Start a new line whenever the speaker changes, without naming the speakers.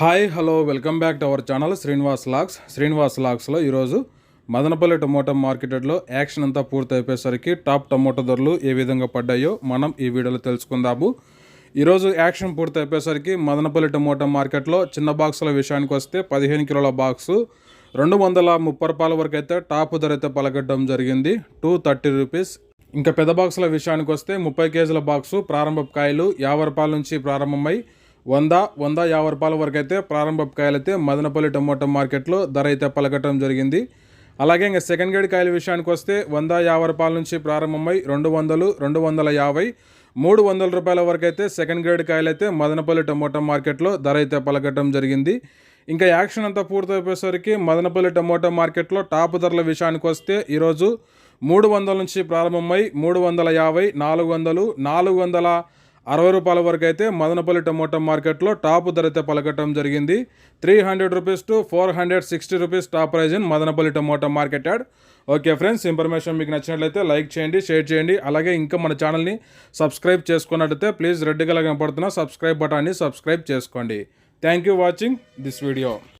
Hi hello welcome back to our channel Srinivas lux. Srinivas లాక్స్లో ఈరోజు Madanapalle tomato మార్కెట్లో action అంతా పూర్తయిపోయేసరికి top tomato ధరలు ఏ విధంగా పడ్డాయో మనం ఈ వీడియోలో తెలుసుకుందాము. ఈరోజు యాక్షన్ పూర్తయిపోయేసరికి మదనపల్లి టమోటా మార్కెట్లో చిన్న బాక్సుల విషయానికి వస్తే పదిహేను కిలోల బాక్సు రెండు వందల ముప్పై రూపాయల వరకు అయితే టాప్ ధర అయితే పలకడం జరిగింది. Two thirty rupees. ఇంకా పెద్ద బాక్సుల విషయానికి వస్తే ముప్పై కేజీల బాక్సు ప్రారంభ కాయలు యాభై రూపాయల నుంచి ప్రారంభమై వంద వంద యాభై రూపాయల వరకు అయితే ప్రారంభ కాయలు అయితే మదనపల్లి టమోటా మార్కెట్లో ధర అయితే పలకటం జరిగింది. అలాగే ఇంకా సెకండ్ గ్రేడ్ కాయల విషయానికి వస్తే వంద యాభై రూపాయల నుంచి ప్రారంభమై రెండు వందలు రెండు వందల యాభై మూడు వందల రూపాయల వరకు అయితే సెకండ్ గ్రేడ్ కాయలు అయితే మదనపల్లి టమోటా మార్కెట్లో ధర అయితే పలకటం జరిగింది. ఇంకా యాక్షన్ అంతా పూర్తయిపోయేసరికి మదనపల్లి టమోటా మార్కెట్లో టాప్ ధరల విషయానికి వస్తే ఈరోజు మూడు వందల నుంచి ప్రారంభమై మూడు వందల యాభై నాలుగు వందలు నాలుగు వందల అరవై రూపాయల వరకు అయితే మదనపల్లి టమోటా మార్కెట్లో టాప్ ధర అయితే పలకటం జరిగింది. Three hundred rupees to four hundred sixty rupees top price in Madanapalle tomato market yard. Okay friends information మీకు నచ్చినట్లయితే లైక్ చేయండి షేర్ చేయండి. అలాగే ఇంకా మన ఛానల్ని సబ్స్క్రైబ్ చేసుకున్నట్లయితే ప్లీజ్ రెడ్ కలర్ కనపడుతున్న సబ్స్క్రైబ్ బటాన్ని సబ్స్క్రైబ్ చేసుకోండి. Thank you watching this video.